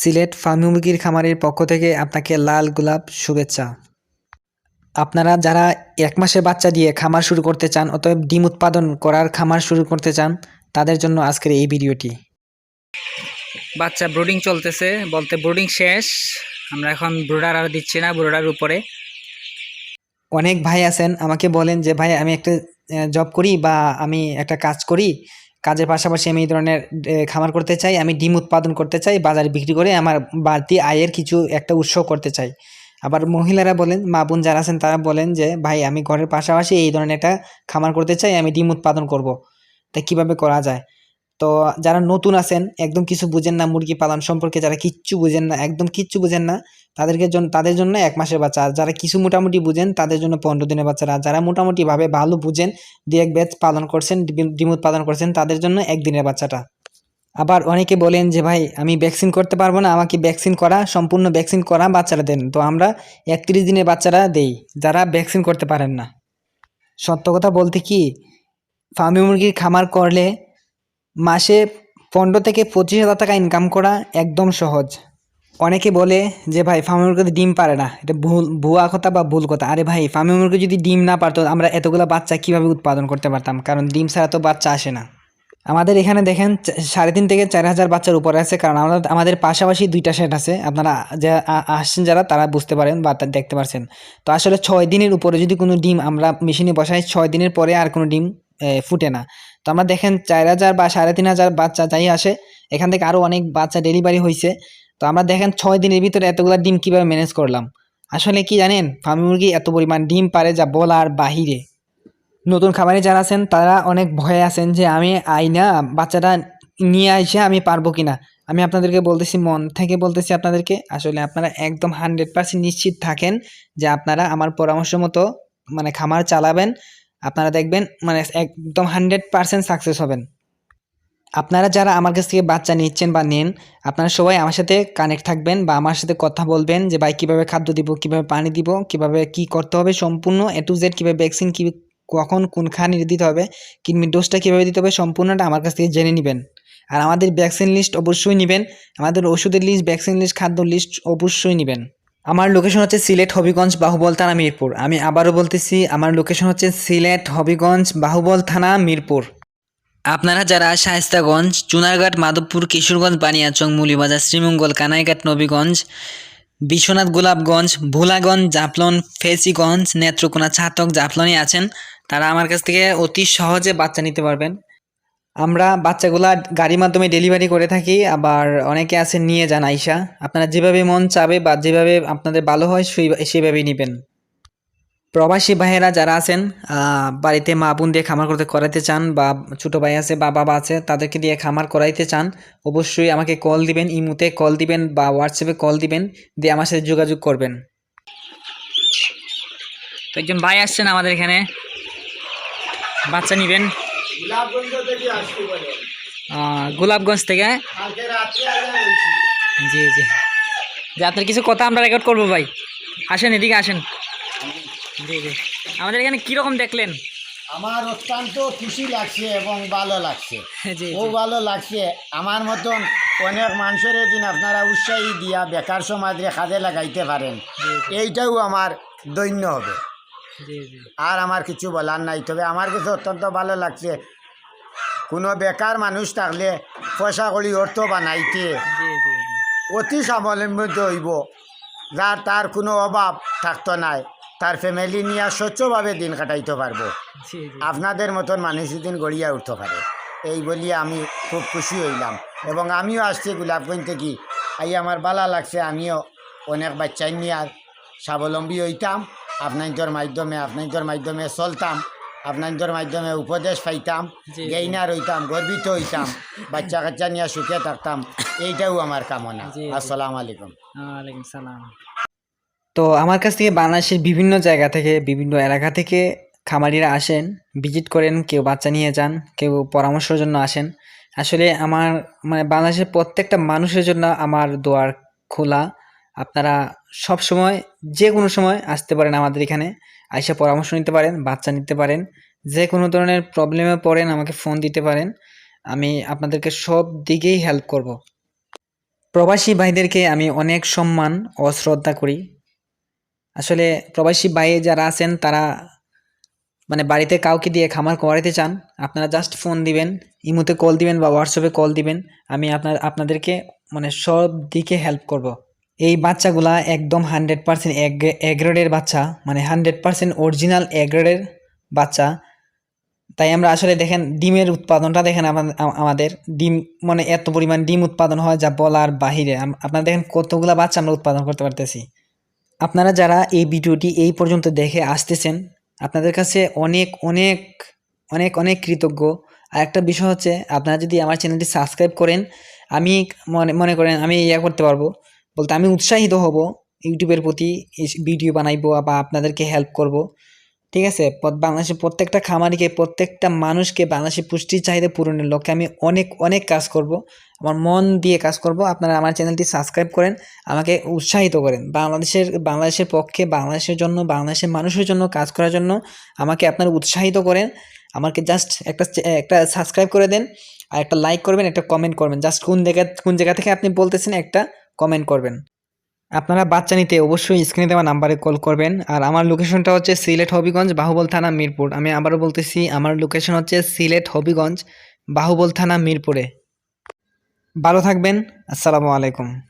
Sylhet Fermi মুরগির খামারের পক্ষ থেকে আপনাকে লাল গোলাপ শুভেচ্ছা। আপনারা যারা এক মাসে বাচ্চা দিয়ে খামার শুরু করতে চান অতএব ডিম উৎপাদন করার খামার শুরু করতে চান তাদের জন্য আজকের এই ভিডিওটি। বাচ্চা ব্রুডিং চলতেছে বলতে ব্রুডিং শেষ। আমরা এখন ব্রুডার আর দিচ্ছি না ব্রুডার উপরে। অনেক ভাই আছেন আমাকে বলেন যে ভাই আমি একটা জব করি বা আমি একটা কাজ করি কাজের পাশাপাশি আমি এই ধরনের খামার করতে চাই, আমি ডিম উৎপাদন করতে চাই, বাজারে বিক্রি করে আমার বাড়তি আয়ের কিছু একটা উৎস করতে চাই। আবার মহিলারা বলেন, মা বোন যারা আছেন তারা বলেন যে, ভাই, আমি ঘরের পাশাপাশি এই ধরনের একটা খামার করতে চাই, আমি ডিম উৎপাদন করব। তা কীভাবে করা যায়? তো যারা নতুন আছেন, একদম কিছু বুঝেন না মুরগি পালন সম্পর্কে, যারা কিচ্ছু বুঝেন না, একদম কিচ্ছু বুঝেন না, তাদেরকে জন্য তাদের জন্য এক মাসের বাচ্চা। আর যারা কিছু মোটামুটি বুঝেন, তাদের জন্য পনেরো দিনের বাচ্চারা আর যারা মোটামুটিভাবে ভালো বুঝেন দু এক ব্যাচ পালন করছেন, ডিম- ডিম উৎপাদন করছেন, তাদের জন্য একদিনের বাচ্চাটা। আবার অনেকে বলেন যে, ভাই, আমি ভ্যাকসিন করতে পারব না, আমাকে ভ্যাকসিন করা, সম্পূর্ণ ভ্যাকসিন করা বাচ্চারা দেন। তো আমরা একত্রিশ দিনের বাচ্চারা দেই, যারা ভ্যাকসিন করতে পারেন না। সত্য কথা বলতে কি, ফার্মি মুরগির খামার করলে মাসে পনেরো থেকে পঁচিশ হাজার টাকা ইনকাম করা একদম সহজ। অনেকে বলে যে, ভাই ফার্মি মুরগি ডিম পারে না। এটা ভুল, ভুয়া কথা বা ভুল কথা। আরে ভাই ফার্মি মুরগি যদি ডিম না পারতো, আমরা এতগুলো বাচ্চা কীভাবে উৎপাদন করতে পারতাম? কারণ ডিম ছাড়া তো বাচ্চা আসে না। আমাদের এখানে দেখেন সাড়ে তিন থেকে চার হাজার বাচ্চার উপরে আছে। কারণ আমাদের আমাদের পাশাপাশি দুইটা সেট আছে। আপনারা যা আসছেন যারা, তারা বুঝতে পারেন বা দেখতে পারছেন। তো আসলে ছয় দিনের উপরে যদি কোনো ডিম আমরা মেশিনে বসাই, ছয় দিনের পরে আর কোনো ডিম ফুটে না। তো আমরা দেখেন চার হাজার বা সাড়ে তিন হাজার বাচ্চা যাই আসে, এখান থেকে আরও অনেক বাচ্চা ডেলিভারি হয়েছে তো আমরা দেখেন ছয় দিনের ভিতরে এতগুলো ডিম কীভাবে ম্যানেজ করলাম? আসলে কি জানেন, ফার্মি মুরগি এত পরিমাণ ডিম পারে যা বলার বাহিরে। নতুন খামারে যারা আছেন, তারা অনেক ভয়ে আছেন যে আমি আইনা বাচ্চাটা নিয়ে আইসে আমি পারব কিনা। আমি আপনাদেরকে বলতেছি, মন থেকে বলতেছি আপনাদেরকে, আসলে আপনারা একদম হান্ড্রেড পার্সেন্ট নিশ্চিত থাকেন যে আপনারা আমার পরামর্শ মতো মানে খামার চালাবেন। আপনারা দেখবেন মানে একদম হান্ড্রেড পার্সেন্ট সাকসেস হবেন। আপনারা যারা আমার কাছ থেকে বাচ্চা নিচ্ছেন বা নেন, আপনারা সবাই আমার সাথে কানেক্ট থাকবেন বা আমার সাথে কথা বলবেন যে, ভাই, কীভাবে খাদ্য দিব, কীভাবে পানি দিব, কীভাবে কি করতে হবে সম্পূর্ণ এ টু জেড কীভাবে ভ্যাকসিন কী, কখন কোনখানে দিতে হবে কিডনি ডোজটা কীভাবে দিতে হবে, সম্পূর্ণটা আমার কাছ থেকে জেনে নেবেন। আর আমাদের ভ্যাকসিন লিস্ট অবশ্যই নেবেন, আমাদের ওষুধের লিস্ট ভ্যাকসিন লিস্ট খাদ্য লিস্ট অবশ্যই নেবেন। আমার লোকেশন হচ্ছে সিলেট হবিগঞ্জ বাহুবল থানা মিরপুর। আমি আবারও বলতেছি, আমার লোকেশন হচ্ছে সিলেট হবিগঞ্জ বাহুবল থানা মিরপুর। আপনারা যারা শায়েস্তাগঞ্জ, চুনারঘাট, মাধবপুর, কিশোরগঞ্জ, বানিয়াচং, মুলিবাজার, শ্রীমঙ্গল, কানাইঘাট, নবীগঞ্জ, বিশ্বনাথ গোলাপগঞ্জ, ভোলাগঞ্জ, জাফলন, ফেসিগঞ্জ, নেত্রকোনা, ছাতক জাফলনে আছেন, তারা আমার কাছ থেকে অতি সহজে বাচ্চা নিতে পারবেন। আমরা বাচ্চাগুলা গাড়ির মাধ্যমে ডেলিভারি করে থাকি, আবার অনেকে আছেন নিয়ে যান আইসা। আপনারা যেভাবে মন চাবে বা যেভাবে আপনাদের ভালো হয় সেই সেভাবেই নেবেন। প্রবাসী ভাইয়েরা যারা আছেন বাড়িতে মা বোন দিয়ে খামার করতে করাইতে চান বা ছোটো ভাই আছে বা বাবা আছে, তাদেরকে দিয়ে খামার করাইতে চান, অবশ্যই আমাকে কল দিবেন, ইমুতে কল দিবেন বা হোয়াটসঅ্যাপে কল দিবেন, দিয়ে আমার সাথে যোগাযোগ করবেন। তো একজন ভাই আসছেন আমাদের এখানে। বাচ্চা নেবেন। গোলাপগঞ্জ থেকে জি জি। যে আপনার কিছু কথা আমরা রেকর্ড করব ভাই। আসেন এদিকে আসেন। জি জি। আমাদের এখানে কীরকম দেখলেন? আমার অত্যন্ত খুশি লাগছে এবং ভালো লাগছে। জি ও ভালো লাগছে। আমার মতন অনেক মানুষের দিন আপনারা উৎসাহী দিয়া বেকার সমাজে কাজে লাগাইতে পারেন। এইটাও আমার দৈন্য হবে। আর আমার কিছু বলার নাই তবে আমার কিছু অত্যন্ত ভালো লাগছে। কোনো বেকার মানুষ থাকলে পয়সা করি অর্থ বানাইতে অতি স্বাবলম্বিত হইব। যার তার কোনো অভাব থাকতো নাই তার ফ্যামিলি নিয়ে স্বচ্ছভাবে দিন কাটাইতে পারব। আপনাদের মতন মানুষ দিন গড়িয়া উঠতে পারে এই বলিয়ে আমি খুব খুশি হইলাম। এবং আমিও আসছি গোলাপগঞ্জ থেকে। আই আমার বালা লাগছে আমিও অনেক বাচ্চা নিয়ে আর স্বাবলম্বী হইতাম। আপনাদের মাধ্যমে আপনাদের মাধ্যমে চলতাম আপনাদের মাধ্যমে উপদেশ পাইতাম জি। গেইনার হইতাম গর্বিত হইতাম বাচ্চা কাচ্চা নিয়ে সুখে থাকতাম এইটাও আমার কামনা। জি, জি। আলাইকুম। ওয়ালাইকুম সালাম। তো আমার কাছ থেকে বাংলাদেশের বিভিন্ন জায়গা থেকে বিভিন্ন এলাকা থেকে খামারিরা আসেন ভিজিট করেন কেউ বাচ্চা নিয়ে যান কেউ পরামর্শের জন্য আসেন। আসলে আমার মানে বাংলাদেশের প্রত্যেকটা মানুষের জন্য আমার দোয়ার খোলা। আপনারা সব সময় যে কোনো সময় আসতে পারেন আমাদের এখানে। আইসা পরামর্শ নিতে পারেন, বাচ্চা নিতে পারেন। যে কোনো ধরনের প্রবলেমে পড়েন, আমাকে ফোন দিতে পারেন। আমি আপনাদেরকে সব দিকেই হেল্প করব। প্রবাসী ভাইদেরকে আমি অনেক সম্মান ও শ্রদ্ধা করি। আসলে প্রবাসী ভাই যারা আছেন, তারা মানে বাড়িতে কাউকে দিয়ে খামার করাইতে চান, আপনারা জাস্ট ফোন দিবেন, ইমোতে কল দিবেন বা হোয়াটসঅ্যাপে কল দিবেন। আমি আপনার, আপনাদেরকে মানে সব দিকে হেল্প করব। এই বাচ্চাগুলা একদম হান্ড্রেড পার্সেন্ট এগ্রেডের বাচ্চা মানে হান্ড্রেড পার্সেন্ট অরিজিনাল এগ্রেডের বাচ্চা। তাই আমরা আসলে দেখেন, ডিমের উৎপাদনটা দেখেন আমা- আমাদের। ডিম মানে এত পরিমাণ ডিম উৎপাদন হয় যা বলার বাহিরে। আপনারা দেখেন কতগুলা বাচ্চা আমরা উৎপাদন করতে পারতেছি। আপনারা যারা এই ভিডিওটি এই পর্যন্ত দেখে আসতেছেন, আপনাদের কাছে অনেক অনেক অনেক অনেক কৃতজ্ঞ। আর একটা বিষয় হচ্ছে, আপনারা যদি আমার চ্যানেলটি সাবস্ক্রাইব করেন, আমি মনে মনে করেন আমি ইয়া করতে পারব। বলতে আমি উৎসাহিত হব ইউটিউবের প্রতি ভিডিও বানাইবো বা আপনাদেরকে হেল্প করব। ঠিক আছে? বাংলাদেশের প্রত্যেকটা খামারিকে, প্রত্যেকটা মানুষকে বাংলাদেশের পুষ্টির চাহিদা পূরণের লক্ষ্যে আমি অনেক অনেক কাজ করব। আমার মন দিয়ে কাজ করব। আপনারা আমার চ্যানেলটি সাবস্ক্রাইব করেন, আমাকে উৎসাহিত করেন। বাংলাদেশের বাংলাদেশের পক্ষে, বাংলাদেশের জন্য, বাংলাদেশের মানুষের জন্য, কাজ করার জন্য আমাকে আপনারা উৎসাহিত করেন। আমাকে জাস্ট একটা একটা সাবস্ক্রাইব করে দেন, আর একটা লাইক করবেন, একটা কমেন্ট করবেন। জাস্ট কোন জায়গা কোন জায়গা থেকে আপনি বলতেছেন একটা কমেন্ট করবেন। আপনারা বাচ্চা নিতে অবশ্যই স্ক্রিনে দেওয়া নাম্বারে কল করবেন। আর আমার লোকেশনটা হচ্ছে সিলেট হবিগঞ্জ, বাহুবল থানা, মিরপুর। আমি আবারও বলতেছি, আমার লোকেশন হচ্ছে সিলেট হবিগঞ্জ, বাহুবল থানা, মিরপুরে। ভালো থাকবেন। আসসালামু আলাইকুম।